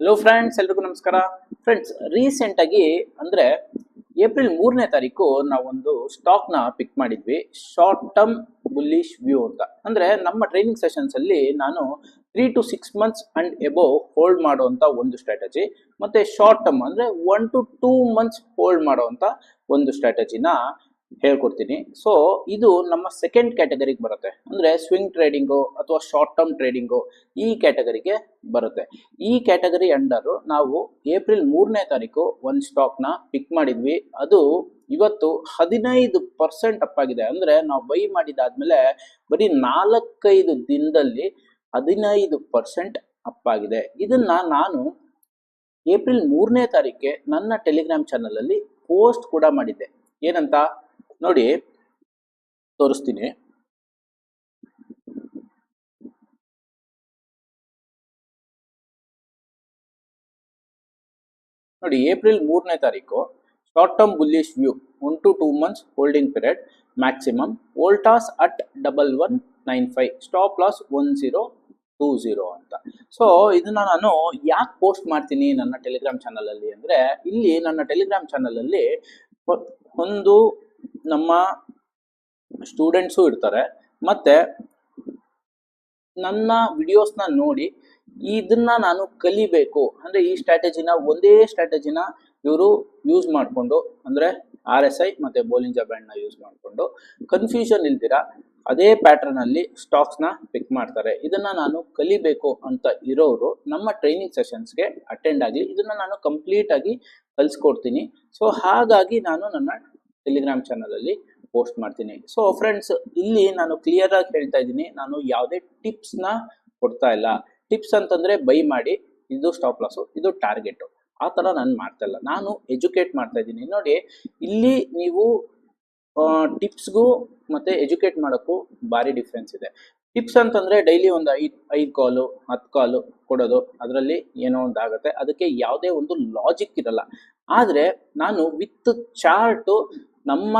Hello friends ಎಲ್ರಿಗೂ ನಮಸ್ಕಾರ. Friends recent ಆಗಿ ಅಂದ್ರೆ ಏಪ್ರಿಲ್ ಮೂರನೇ ತಾರೀಕು ನಾವೊಂದು ಸ್ಟಾಕ್ನ ಪಿಕ್ ಮಾಡಿದ್ವಿ. ಶಾರ್ಟ್ ಟರ್ಮ್ ಬುಲ್ಲಿಶ್ ವ್ಯೂ ಅಂತ. ಅಂದ್ರೆ ನಮ್ಮ ಟ್ರೈನಿಂಗ್ ಸೆಷನ್ಸ್ ಅಲ್ಲಿ ನಾನು three to six months and above hold ಮಾಡುವಂತ ಒಂದು ಸ್ಟ್ರಾಟಜಿ ಮತ್ತೆ ಶಾರ್ಟ್ ಟರ್ಮ್ ಅಂದ್ರೆ one to two months hold ಮಾಡುವಂತ ಒಂದು ಸ್ಟ್ರಾಟಜಿನ ಹೇಳ್ಕೊಡ್ತೀನಿ. ಸೊ ಇದು ನಮ್ಮ ಸೆಕೆಂಡ್ ಕ್ಯಾಟಗರಿಗೆ ಬರುತ್ತೆ. ಅಂದರೆ ಸ್ವಿಂಗ್ ಟ್ರೇಡಿಂಗು ಅಥವಾ ಶಾರ್ಟ್ ಟರ್ಮ್ ಟ್ರೇಡಿಂಗು ಈ ಕ್ಯಾಟಗರಿಗೆ ಬರುತ್ತೆ. ಈ ಕ್ಯಾಟಗರಿ ಅಂಡರ್ ನಾವು ಏಪ್ರಿಲ್ ಮೂರನೇ ತಾರೀಕು ಒಂದು ಸ್ಟಾಕ್ನ ಪಿಕ್ ಮಾಡಿದ್ವಿ. ಅದು ಇವತ್ತು ಹದಿನೈದು ಪರ್ಸೆಂಟ್ ಅಪ್ ಆಗಿದೆ. ಅಂದ್ರೆ ನಾವು ಬೈ ಮಾಡಿದಾದ್ಮೇಲೆ ಬರೀ ನಾಲ್ಕೈದು ದಿನದಲ್ಲಿ ಹದಿನೈದು ಪರ್ಸೆಂಟ್ ಅಪ್ ಆಗಿದೆ. ಇದನ್ನ ನಾನು ಏಪ್ರಿಲ್ ಮೂರನೇ ತಾರೀಕೆ ನನ್ನ ಟೆಲಿಗ್ರಾಮ್ ಚಾನಲಲ್ಲಿ ಪೋಸ್ಟ್ ಕೂಡ ಮಾಡಿದ್ದೆ. ಏನಂತ? ನೋಡಿ, ತೋರಿಸ್ತೀನಿ. ನೋಡಿ, ಏಪ್ರಿಲ್ ಮೂರನೇ ತಾರೀಕು short term bullish view one to two months holding period maximum Voltas at double one nine five stop loss one zero two zero ಅಂತ. ಸೊ ಇದನ್ನ ನಾನು ಯಾಕೆ ಪೋಸ್ಟ್ ಮಾಡ್ತೀನಿ ನನ್ನ ಟೆಲಿಗ್ರಾಮ್ ಚಾನಲ್ ಅಲ್ಲಿ ಅಂದ್ರೆ, ಇಲ್ಲಿ ನನ್ನ ಟೆಲಿಗ್ರಾಮ್ ಚಾನಲ್ ಅಲ್ಲಿ ಒಂದು ನಮ್ಮ ಸ್ಟೂಡೆಂಟ್ಸು ಇರ್ತಾರೆ. ಮತ್ತೆ ನನ್ನ ವಿಡಿಯೋಸ್ನ ನೋಡಿ ಇದನ್ನ ನಾನು ಕಲಿಬೇಕು. ಅಂದರೆ ಈ ಸ್ಟ್ರಾಟಜಿನ ಒಂದೇ ಸ್ಟ್ರಾಟಜಿನ ಇವರು ಯೂಸ್ ಮಾಡಿಕೊಂಡು, ಅಂದರೆ ಆರ್ ಎಸ್ ಐ ಮತ್ತು ಬೋಲಿಂಜ ಬ್ಯಾಂಡ್ನ ಯೂಸ್ ಮಾಡಿಕೊಂಡು ಕನ್ಫ್ಯೂಷನ್ ಇಲ್ದಿರ ಅದೇ ಪ್ಯಾಟ್ರನಲ್ಲಿ ಸ್ಟಾಕ್ಸ್ನ ಪಿಕ್ ಮಾಡ್ತಾರೆ. ಇದನ್ನು ನಾನು ಕಲಿಬೇಕು ಅಂತ ಇರೋರು ನಮ್ಮ ಟ್ರೈನಿಂಗ್ ಸೆಷನ್ಸ್ಗೆ ಅಟೆಂಡ್ ಆಗಲಿ, ಇದನ್ನು ನಾನು ಕಂಪ್ಲೀಟಾಗಿ ಕಲಿಸ್ಕೊಡ್ತೀನಿ. ಸೊ ಹಾಗಾಗಿ ನಾನು ನನ್ನ ಟೆಲಿಗ್ರಾಮ್ ಚಾನಲಲ್ಲಿ ಪೋಸ್ಟ್ ಮಾಡ್ತೀನಿ. ಸೊ ಫ್ರೆಂಡ್ಸ್ ಇಲ್ಲಿ ನಾನು ಕ್ಲಿಯರ್ ಆಗಿ ಹೇಳ್ತಾ ಇದ್ದೀನಿ. ನಾನು ಯಾವುದೇ ಟಿಪ್ಸ್ನ ಕೊಡ್ತಾ ಇಲ್ಲ. ಟಿಪ್ಸ್ ಅಂತಂದ್ರೆ ಬೈ ಮಾಡಿ, ಇದು ಸ್ಟಾಪ್ ಲಾಸು ಇದು ಟಾರ್ಗೆಟ್ ಆ ತರ ನಾನು ಮಾಡ್ತಾ ಇಲ್ಲ. ನಾನು ಎಜುಕೇಟ್ ಮಾಡ್ತಾ ಇದ್ದೀನಿ. ನೋಡಿ, ಇಲ್ಲಿ ನೀವು ಟಿಪ್ಸ್ಗೂ ಮತ್ತೆ ಎಜುಕೇಟ್ ಮಾಡೋಕ್ಕೂ ಭಾರಿ ಡಿಫ್ರೆನ್ಸ್ ಇದೆ. ಟಿಪ್ಸ್ ಅಂತಂದ್ರೆ ಡೈಲಿ ಒಂದು ಐದು ಐದು ಕಾಲು ಹತ್ತು ಕಾಲು ಕೊಡೋದು. ಅದರಲ್ಲಿ ಏನೋ ಒಂದು ಆಗುತ್ತೆ ಅದಕ್ಕೆ ಯಾವುದೇ ಒಂದು ಲಾಜಿಕ್ ಇರಲ್ಲ. ಆದರೆ, ನಾನು ವಿತ್ ಚಾರ್ಟು ನಮ್ಮ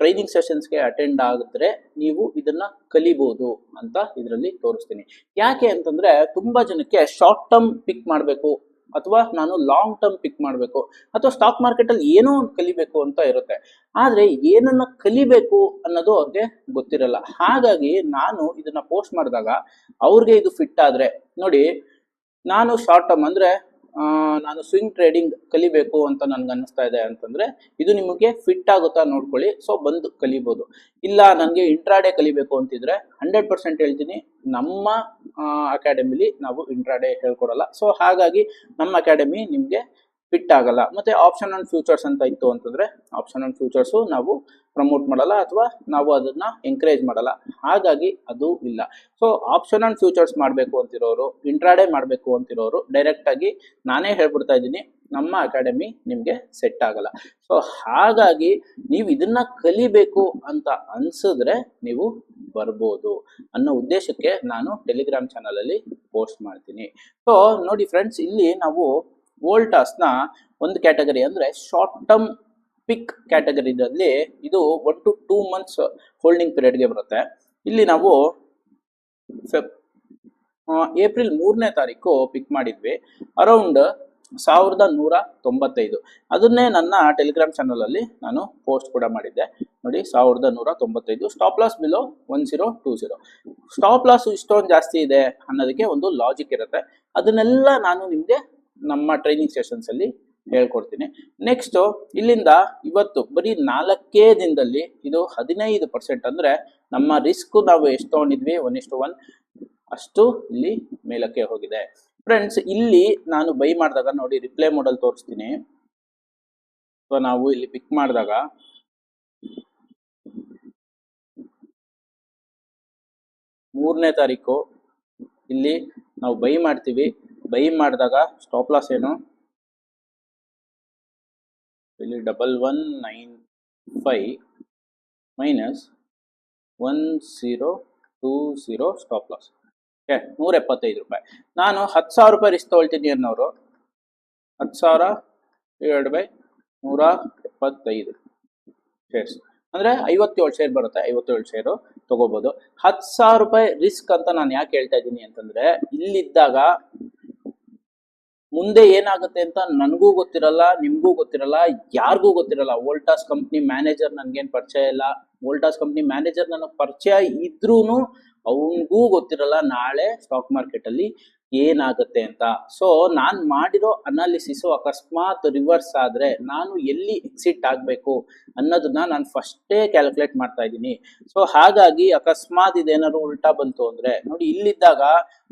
ಟ್ರೈನಿಂಗ್ ಸೆಷನ್ಸ್ಗೆ ಅಟೆಂಡ್ ಆಗಿದ್ರೆ ನೀವು ಇದನ್ನ ಕಲಿಬಹುದು ಅಂತ ಇದರಲ್ಲಿ ತೋರಿಸ್ತೀನಿ. ಯಾಕೆ ಅಂತಂದ್ರೆ ತುಂಬಾ ಜನಕ್ಕೆ ಶಾರ್ಟ್ ಟರ್ಮ್ ಪಿಕ್ ಮಾಡಬೇಕು ಅಥವಾ ನಾನು ಲಾಂಗ್ ಟರ್ಮ್ ಪಿಕ್ ಮಾಡಬೇಕು ಅಥವಾ ಸ್ಟಾಕ್ ಮಾರ್ಕೆಟ್ ಅಲ್ಲಿ ಏನೋ ಒಂದು ಕಲಿಬೇಕು ಅಂತ ಇರುತ್ತೆ. ಆದ್ರೆ ಏನನ್ನ ಕಲಿಬೇಕು ಅನ್ನೋದು ಅವ್ರಿಗೆ ಗೊತ್ತಿರಲ್ಲ. ಹಾಗಾಗಿ ನಾನು ಇದನ್ನ ಪೋಸ್ಟ್ ಮಾಡಿದಾಗ ಅವ್ರಿಗೆ ಇದು ಫಿಟ್ ಆದ್ರೆ ನೋಡಿ, ನಾನು ಶಾರ್ಟ್ ಟರ್ಮ್ ಅಂದ್ರೆ ನಾನು ಸ್ವಿಂಗ್ ಟ್ರೇಡಿಂಗ್ ಕಲಿಬೇಕು ಅಂತ ನನ್ಗೆ ಅನ್ನಿಸ್ತಾ ಇದೆ ಅಂತಂದ್ರೆ, ಇದು ನಿಮಗೆ ಫಿಟ್ ಆಗುತ್ತಾ ನೋಡ್ಕೊಳ್ಳಿ. ಸೊ ಬಂದು ಕಲಿಬೋದು. ಇಲ್ಲ ನನಗೆ ಇಂಟ್ರಾಡೇ ಕಲಿಬೇಕು ಅಂತಿದ್ರೆ ಹಂಡ್ರೆಡ್ ಪರ್ಸೆಂಟ್ ಹೇಳ್ತೀನಿ, ನಮ್ಮ ಅಕಾಡೆಮಿಲಿ ನಾವು ಇಂಟ್ರಾಡೇ ಹೇಳ್ಕೊಡಲ್ಲ. ಸೊ ಹಾಗಾಗಿ ನಮ್ಮ ಅಕಾಡೆಮಿ ನಿಮಗೆ ಫಿಟ್ ಆಗಲ್ಲ. ಮತ್ತೆ ಆಪ್ಷನ್ ಅಂಡ್ ಫ್ಯೂಚರ್ಸ್ ಅಂತ ಇತ್ತು ಅಂತಂದ್ರೆ ಆಪ್ಷನ್ ಅಂಡ್ ಫ್ಯೂಚರ್ಸು ನಾವು ಪ್ರಮೋಟ್ ಮಾಡಲ್ಲ ಅಥವಾ ನಾವು ಅದನ್ನ ಎಂಕರೇಜ್ ಮಾಡಲ್ಲ. ಹಾಗಾಗಿ ಅದು ಇಲ್ಲ. ಸೊ ಆಪ್ಷನ್ ಅಂಡ್ ಫ್ಯೂಚರ್ಸ್ ಮಾಡಬೇಕು ಅಂತಿರೋರು ಇಂಟ್ರಾಡೇ ಮಾಡಬೇಕು ಅಂತಿರೋರು ಡೈರೆಕ್ಟ್ ಆಗಿ ನಾನೇ ಹೇಳ್ಬಿಡ್ತಾ ಇದ್ದೀನಿ, ನಮ್ಮ ಅಕಾಡೆಮಿ ನಿಮಗೆ ಸೆಟ್ ಆಗಲ್ಲ. ಸೊ ಹಾಗಾಗಿ ನೀವು ಇದನ್ನ ಕಲಿಬೇಕು ಅಂತ ಅನ್ಸಿದ್ರೆ ನೀವು ಬರ್ಬೋದು ಅನ್ನೋ ಉದ್ದೇಶಕ್ಕೆ ನಾನು ಟೆಲಿಗ್ರಾಮ್ ಚಾನಲ್ ಅಲ್ಲಿ ಪೋಸ್ಟ್ ಮಾಡ್ತೀನಿ. ಸೊ ನೋಡಿ ಫ್ರೆಂಡ್ಸ್ ಇಲ್ಲಿ ನಾವು ವೋಲ್ಟಾಸ್ನ ಒಂದು ಕ್ಯಾಟಗರಿ ಅಂದರೆ ಶಾರ್ಟ್ ಟರ್ಮ್ ಪಿಕ್ ಕ್ಯಾಟಗರಿದಲ್ಲಿ ಇದು one to two months holding ಪೀರಿಯಡ್ಗೆ ಬರುತ್ತೆ. ಇಲ್ಲಿ ನಾವು ಫೆಬ್ ಏಪ್ರಿಲ್ ಮೂರನೇ ತಾರೀಕು ಪಿಕ್ ಮಾಡಿದ್ವಿ. ಅರೌಂಡ್ ಸಾವಿರದ ನೂರ ತೊಂಬತ್ತೈದು. ಅದನ್ನೇ ನನ್ನ ಟೆಲಿಗ್ರಾಮ್ ಚಾನಲಲ್ಲಿ ನಾನು ಪೋಸ್ಟ್ ಕೂಡ ಮಾಡಿದ್ದೆ. ನೋಡಿ, ಸಾವಿರದ ನೂರ ತೊಂಬತ್ತೈದು. Stop loss below one zero two zero stop loss ಇಷ್ಟೊಂದು ಜಾಸ್ತಿ ಇದೆ ಅನ್ನೋದಕ್ಕೆ ಒಂದು ಲಾಜಿಕ್ ಇರುತ್ತೆ. ಅದನ್ನೆಲ್ಲ ನಾನು ನಿಮಗೆ ನಮ್ಮ ಟ್ರೈನಿಂಗ್ ಸೆಷನ್ಸ್ ಅಲ್ಲಿ ಹೇಳ್ಕೊಡ್ತೀನಿ. ನೆಕ್ಸ್ಟ್ ಇಲ್ಲಿಂದ ಇವತ್ತು ಬರೀ ನಾಲ್ಕೇ ದಿನದಲ್ಲಿ ಇದು ಹದಿನೈದು ಪರ್ಸೆಂಟ್ ಅಂದ್ರೆ ನಮ್ಮ ರಿಸ್ಕ್ ನಾವು ಎಷ್ಟು ತಗೊಂಡಿದ್ವಿ? ಒನ್ ಇಷ್ಟು ಒನ್ ಅಷ್ಟು ಇಲ್ಲಿ ಮೇಲಕ್ಕೆ ಹೋಗಿದೆ. ಫ್ರೆಂಡ್ಸ್ ಇಲ್ಲಿ ನಾನು ಬೈ ಮಾಡಿದಾಗ ನೋಡಿ ರಿಪ್ಲೈ ಮಾಡಲ್ ತೋರಿಸ್ತೀನಿ. ಸೊ ನಾವು ಇಲ್ಲಿ ಪಿಕ್ ಮಾಡಿದಾಗ ಮೂರನೇ ತಾರೀಕು ಇಲ್ಲಿ ನಾವು ಬೈ ಮಾಡ್ತೀವಿ. ಬೈ ಮಾಡಿದಾಗ ಸ್ಟಾಪ್ ಲಾಸ್ ಏನು? ಇಲ್ಲಿ double one nine five minus one zero two zero stop loss okay ನೂರ ಎಪ್ಪತ್ತೈದು ರೂಪಾಯಿ. ನಾನು ಹತ್ತು ಸಾವಿರ ರೂಪಾಯಿ ರಿಸ್ಕ್ ತೊಗೊಳ್ತೀನಿ ಅನ್ನೋರು ಹತ್ತು ಸಾವಿರ ಡಿವೈಡ್ ಬೈ ನೂರ ಎಪ್ಪತ್ತೈದು. ಶೇರ್ಸ್ ಅಂದರೆ ಐವತ್ತೇಳು ಶೇರ್ ಬರುತ್ತೆ, ಐವತ್ತೇಳು ಶೇರು ತಗೋಬೋದು. ಹತ್ತು ಸಾವಿರ ರೂಪಾಯಿ ರಿಸ್ಕ್ ಅಂತ ನಾನು ಯಾಕೆ ಹೇಳ್ತಾ ಇದ್ದೀನಿ ಅಂತಂದರೆ, ಇಲ್ಲಿದ್ದಾಗ ಮುಂದೆ ಏನಾಗುತ್ತೆ ಅಂತ ನನಗೂ ಗೊತ್ತಿರಲ್ಲ, ನಿಮ್ಗೂ ಗೊತ್ತಿರಲ್ಲ, ಯಾರಿಗೂ ಗೊತ್ತಿರಲ್ಲ. ವೋಲ್ಟಾಸ್ ಕಂಪ್ನಿ ಮ್ಯಾನೇಜರ್ ನನ್ಗೇನ್ ಪರಿಚಯ ಇಲ್ಲ. ವೋಲ್ಟಾಸ್ ಕಂಪ್ನಿ ಮ್ಯಾನೇಜರ್ ನನಗೆ ಪರಿಚಯ ಇದ್ರೂನು ಅವನಿಗೂ ಗೊತ್ತಿರಲ್ಲ ನಾಳೆ ಸ್ಟಾಕ್ ಮಾರ್ಕೆಟ್ ಅಲ್ಲಿ. ಏನಾಗುತ್ತೆ ಅಂತ. ಸೊ ನಾನು ಮಾಡಿರೋ ಅನಾಲಿಸಿಸ್ ಅಕಸ್ಮಾತ್ ರಿವರ್ಸ್ ಆದ್ರೆ ನಾನು ಎಲ್ಲಿ ಎಕ್ಸಿಟ್ ಆಗಬೇಕು ಅನ್ನೋದನ್ನ ನಾನು ಫಸ್ಟೇ ಕ್ಯಾಲ್ಕುಲೇಟ್ ಮಾಡ್ತಾ ಇದ್ದೀನಿ. ಸೊ ಹಾಗಾಗಿ ಅಕಸ್ಮಾತ್ ಇದೇನಾದ್ರು ಉಲ್ಟಾ ಬಂತು ಅಂದ್ರೆ, ನೋಡಿ ಇಲ್ಲಿದ್ದಾಗ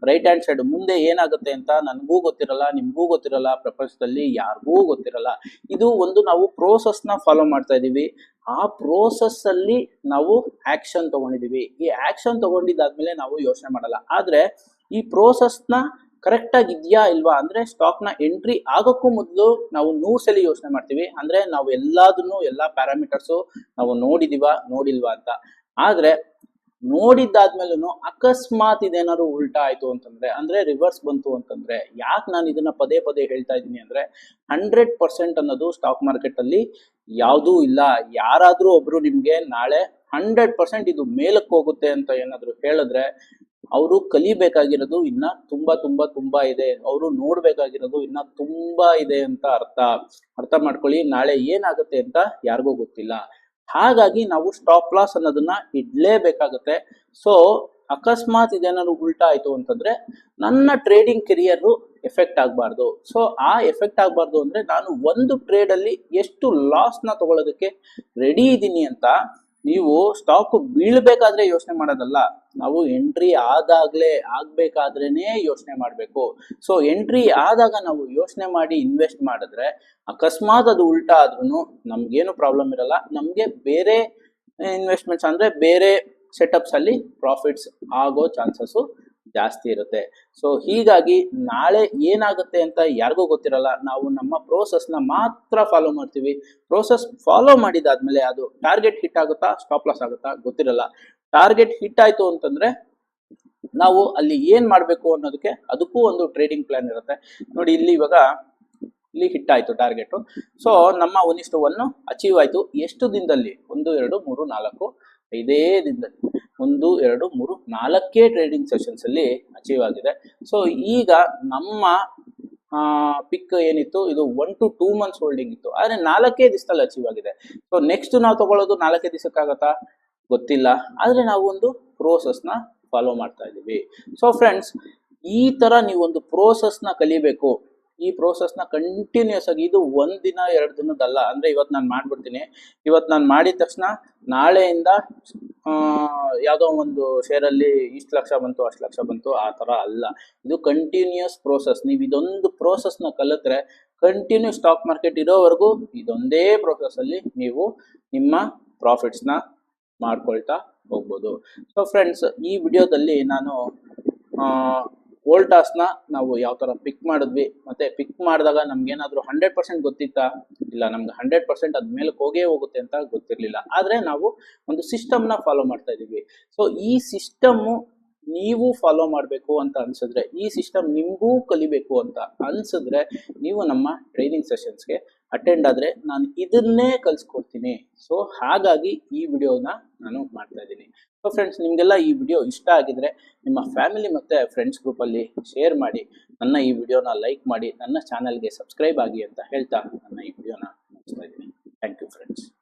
ರೈಟ್ ಹ್ಯಾಂಡ್ ಸೈಡ್ ಮುಂದೆ ಏನಾಗುತ್ತೆ ಅಂತ ನನಗೂ ಗೊತ್ತಿರಲ್ಲ, ನಿಮಗೂ ಗೊತ್ತಿರಲ್ಲ, ಪ್ರಪಂಚದಲ್ಲಿ ಯಾರಿಗೂ ಗೊತ್ತಿರಲ್ಲ. ಇದು ಒಂದು ನಾವು ಪ್ರೋಸೆಸ್ನ ಫಾಲೋ ಮಾಡ್ತಾ ಇದ್ದೀವಿ. ಆ ಪ್ರೋಸೆಸ್ ಅಲ್ಲಿ ನಾವು ಆಕ್ಷನ್ ತಗೊಂಡಿದೀವಿ ಈ ಆಕ್ಷನ್ ತಗೊಂಡಿದ್ದಾದ್ಮೇಲೆ ನಾವು ಯೋಚನೆ ಮಾಡಲ್ಲ. ಆದ್ರೆ ಈ ಪ್ರೋಸೆಸ್ನ ಕರೆಕ್ಟ್ ಆಗಿ ಇದೆಯಾ ಇಲ್ವಾ ಅಂದ್ರೆ ಸ್ಟಾಕ್ನ ಎಂಟ್ರಿ ಆಗೋಕ್ಕೂ ಮೊದಲು ನಾವು ನೂರ್ ಸಲ ಯೋಚನೆ ಮಾಡ್ತೀವಿ. ಅಂದ್ರೆ ನಾವು ಎಲ್ಲದನ್ನು, ಎಲ್ಲಾ ಪ್ಯಾರಾಮೀಟರ್ಸ್ ನಾವು ನೋಡಿದೀವ, ನೋಡಿಲ್ವಾ ಅಂತ. ಆದ್ರೆ ನೋಡಿದ್ದಾದ್ಮೇಲೂ ಅಕಸ್ಮಾತ್ ಇದೇನಾದ್ರು ಉಲ್ಟಾ ಆಯ್ತು ಅಂತಂದ್ರೆ, ಅಂದ್ರೆ ರಿವರ್ಸ್ ಬಂತು ಅಂತಂದ್ರೆ, ಯಾಕೆ ನಾನು ಇದನ್ನ ಪದೇ ಪದೇ ಹೇಳ್ತಾ ಇದ್ದೀನಿ ಅಂದ್ರೆ ಹಂಡ್ರೆಡ್ ಪರ್ಸೆಂಟ್ ಅನ್ನೋದು ಸ್ಟಾಕ್ ಮಾರ್ಕೆಟ್ ಅಲ್ಲಿ ಯಾವುದೂ ಇಲ್ಲ. ಯಾರಾದ್ರೂ ಒಬ್ರು ನಿಮ್ಗೆ ನಾಳೆ ಹಂಡ್ರೆಡ್ ಪರ್ಸೆಂಟ್ ಇದು ಮೇಲಕ್ಕೆ ಹೋಗುತ್ತೆ ಅಂತ ಏನಾದ್ರು ಹೇಳಿದ್ರೆ ಅವರು ಕಲಿಬೇಕಾಗಿರೋದು ಇನ್ನ ತುಂಬಾ ತುಂಬಾ ತುಂಬಾ ಇದೆ. ಅವರು ನೋಡ್ಬೇಕಾಗಿರೋದು ಇನ್ನ ತುಂಬಾ ಇದೆ ಅಂತ ಅರ್ಥ. ಅರ್ಥ ಮಾಡ್ಕೊಳ್ಳಿ, ನಾಳೆ ಏನಾಗುತ್ತೆ ಅಂತ ಯಾರಿಗೂ ಗೊತ್ತಿಲ್ಲ. ಹಾಗಾಗಿ ನಾವು ಸ್ಟಾಪ್ ಲಾಸ್ ಅನ್ನೋದನ್ನ ಇಡ್ಲೇಬೇಕಾಗತ್ತೆ. ಸೊ ಅಕಸ್ಮಾತ್ ಇದೇನಾದ್ರು ಉಲ್ಟಾ ಆಯ್ತು ಅಂತಂದ್ರೆ ನನ್ನ ಟ್ರೇಡಿಂಗ್ ಕೆರಿಯರ್ ಎಫೆಕ್ಟ್ ಆಗಬಾರ್ದು. ಸೊ ಆ ಎಫೆಕ್ಟ್ ಆಗಬಾರ್ದು ಅಂದ್ರೆ ನಾನು ಒಂದು ಟ್ರೇಡ್ ಅಲ್ಲಿ ಎಷ್ಟು ಲಾಸ್ನ ತಗೊಳ್ಳೋದಕ್ಕೆ ರೆಡಿ ಇದ್ದೀನಿ ಅಂತ ನೀವು ಸ್ಟಾಕ್ ಬೀಳ್ಬೇಕಾದ್ರೆ ಯೋಚನೆ ಮಾಡೋದಲ್ಲ. ನಾವು ಎಂಟ್ರಿ ಆದಾಗ್ಲೇ ಆಗ್ಬೇಕಾದ್ರೇನೆ ಯೋಚನೆ ಮಾಡಬೇಕು. ಸೊ ಎಂಟ್ರಿ ಆದಾಗ ನಾವು ಯೋಚನೆ ಮಾಡಿ ಇನ್ವೆಸ್ಟ್ ಮಾಡಿದ್ರೆ ಅಕಸ್ಮಾತ್ ಅದು ಉಲ್ಟಾ ಆದ್ರೂ ನಮ್ಗೇನು ಪ್ರಾಬ್ಲಮ್ ಇರಲ್ಲ. ನಮ್ಗೆ ಬೇರೆ ಇನ್ವೆಸ್ಟ್ಮೆಂಟ್ಸ್ ಅಂದ್ರೆ ಬೇರೆ ಸೆಟಪ್ಸ್ ಅಲ್ಲಿ ಪ್ರಾಫಿಟ್ಸ್ ಆಗೋ ಚಾನ್ಸಸ್ ಜಾಸ್ತಿ ಇರುತ್ತೆ. ಸೊ ಹೀಗಾಗಿ ನಾಳೆ ಏನಾಗುತ್ತೆ ಅಂತ ಯಾರಿಗೂ ಗೊತ್ತಿರಲ್ಲ. ನಾವು ನಮ್ಮ ಪ್ರೋಸೆಸ್ನ ಮಾತ್ರ ಫಾಲೋ ಮಾಡ್ತೀವಿ. ಪ್ರೋಸೆಸ್ ಫಾಲೋ ಮಾಡಿದಾದ್ಮೇಲೆ ಅದು ಟಾರ್ಗೆಟ್ ಹಿಟ್ ಆಗುತ್ತಾ ಸ್ಟಾಪ್ ಲಾಸ್ ಆಗುತ್ತಾ ಗೊತ್ತಿರಲ್ಲ. ಟಾರ್ಗೆಟ್ ಹಿಟ್ ಆಯ್ತು ಅಂತಂದ್ರೆ ನಾವು ಅಲ್ಲಿ ಏನ್ ಮಾಡಬೇಕು ಅನ್ನೋದಕ್ಕೆ ಅದಕ್ಕೂ ಒಂದು ಟ್ರೇಡಿಂಗ್ ಪ್ಲಾನ್ ಇರುತ್ತೆ. ನೋಡಿ ಇಲ್ಲಿ ಇವಾಗ ಇಲ್ಲಿ ಹಿಟ್ ಆಯ್ತು ಟಾರ್ಗೆಟ್ ಸೊ ನಮ್ಮ ಒನ್ ಅಚೀವ್ ಆಯ್ತು. ಎಷ್ಟು ದಿನದಲ್ಲಿ? ಒಂದು ಎರಡು ಮೂರು ನಾಲ್ಕು. ಐದೇ ದಿನದಲ್ಲಿ ಒಂದು, ಎರಡು, ಮೂರು, ನಾಲ್ಕೇ ಟ್ರೇಡಿಂಗ್ ಸೆಷನ್ಸ್ ಅಲ್ಲಿ ಅಚೀವ್ ಆಗಿದೆ. ಸೊ ಈಗ ನಮ್ಮ ಪಿಕ್ ಏನಿತ್ತು? ಇದು one to two months holding ಇತ್ತು. ಆದ್ರೆ ನಾಲ್ಕೇ ದಿವಸದಲ್ಲಿ ಅಚೀವ್ ಆಗಿದೆ. ಸೊ ನೆಕ್ಸ್ಟ್ ನಾವು ತಗೊಳ್ಳೋದು ನಾಲ್ಕೇ ದಿವಸಕ್ಕಾಗತ್ತಾ? ಗೊತ್ತಿಲ್ಲ. ಆದ್ರೆ ನಾವು ಒಂದು ನ ಫಾಲೋ ಮಾಡ್ತಾ ಇದ್ದೀವಿ. ಸೊ ಫ್ರೆಂಡ್ಸ್ ಈ ತರ ನೀವು ಒಂದು ಪ್ರೋಸೆಸ್ನ ಕಲಿಬೇಕು. ಈ ಪ್ರೋಸೆಸ್ನ ಕಂಟಿನ್ಯೂಸ್ ಆಗಿ ಇದು ಒಂದಿನ ದಿನ, ಎರಡು ದಿನದಲ್ಲ. ಅಂದ್ರೆ ಇವತ್ತು ನಾನು ಮಾಡ್ಬಿಡ್ತೀನಿ. ಇವತ್ತು ನಾನು ಮಾಡಿದ ತಕ್ಷಣ ನಾಳೆಯಿಂದ ಯಾವ್ದೋ ಒಂದು ಶೇರಲ್ಲಿ ಇಷ್ಟು ಲಕ್ಷ ಬಂತು, ಅಷ್ಟು ಲಕ್ಷ ಬಂತು, ಆ ತರ ಅಲ್ಲ. ಇದು ಕಂಟಿನ್ಯೂಸ್ ಪ್ರೋಸೆಸ್ ನೀವು ಇದೊಂದು ನ ಕಲಿತ್ರೆ ಕಂಟಿನ್ಯೂ ಸ್ಟಾಕ್ ಮಾರ್ಕೆಟ್ ಇರೋವರೆಗೂ ಇದೊಂದೇ ಪ್ರೋಸೆಸ್ ಅಲ್ಲಿ ನೀವು ನಿಮ್ಮ ಪ್ರಾಫಿಟ್ಸ್ನ ಮಾಡ್ಕೊಳ್ತಾ ಹೋಗ್ಬೋದು. ಸೊ ಫ್ರೆಂಡ್ಸ್ ಈ ವಿಡಿಯೋದಲ್ಲಿ ನಾನು ವೋಲ್ಟಾಸ್ನ ನಾವು ಯಾವ ಥರ ಪಿಕ್ ಮಾಡಿದ್ವಿ, ಮತ್ತೆ ಪಿಕ್ ಮಾಡಿದಾಗ ನಮ್ಗೇನಾದ್ರೂ ಹಂಡ್ರೆಡ್ ಪರ್ಸೆಂಟ್ ಗೊತ್ತಿತ್ತಾ? ಇಲ್ಲ, ನಮ್ಗೆ ಹಂಡ್ರೆಡ್ ಪರ್ಸೆಂಟ್ ಅದ್ ಮೇಲಕ್ಕೆ ಹೋಗೇ ಹೋಗುತ್ತೆ ಅಂತ ಗೊತ್ತಿರಲಿಲ್ಲ. ಆದರೆ ನಾವು ಒಂದು ಸಿಸ್ಟಮ್ನ ಫಾಲೋ ಮಾಡ್ತಾ ಇದೀವಿ ಸೊ ಈ ಸಿಸ್ಟಮ್ಮು ನೀವು ಫಾಲೋ ಮಾಡಬೇಕು ಅಂತ ಅನ್ಸಿದ್ರೆ, ಈ ಸಿಸ್ಟಮ್ ನಿಮಗೂ ಕಲಿಬೇಕು ಅಂತ ಅನ್ಸಿದ್ರೆ, ನೀವು ನಮ್ಮ ಟ್ರೈನಿಂಗ್ ಸೆಷನ್ಸ್ಗೆ ಅಟೆಂಡ್ ಆದರೆ ನಾನು ಇದನ್ನೇ ಕಲಿಸ್ಕೊಡ್ತೀನಿ. ಸೊ ಹಾಗಾಗಿ ಈ ವಿಡಿಯೋನ ನಾನು ಮಾಡ್ತಾ ಇದ್ದೀನಿ. ಸೊ ಫ್ರೆಂಡ್ಸ್ ನಿಮಗೆಲ್ಲ ಈ ವಿಡಿಯೋ ಇಷ್ಟ ಆಗಿದ್ರೆ ನಿಮ್ಮ ಫ್ಯಾಮಿಲಿ ಮತ್ತು ಫ್ರೆಂಡ್ಸ್ ಗ್ರೂಪಲ್ಲಿ ಶೇರ್ ಮಾಡಿ, ನನ್ನ ಈ ವಿಡಿಯೋನ ಲೈಕ್ ಮಾಡಿ, ನನ್ನ ಚಾನಲ್ಗೆ ಸಬ್ಸ್ಕ್ರೈಬ್ ಆಗಿ ಅಂತ ಹೇಳ್ತಾ ನನ್ನ ಈ ವಿಡಿಯೋನ ಮುಗಿಸ್ತಾ ಇದ್ದೀನಿ. Thank you friends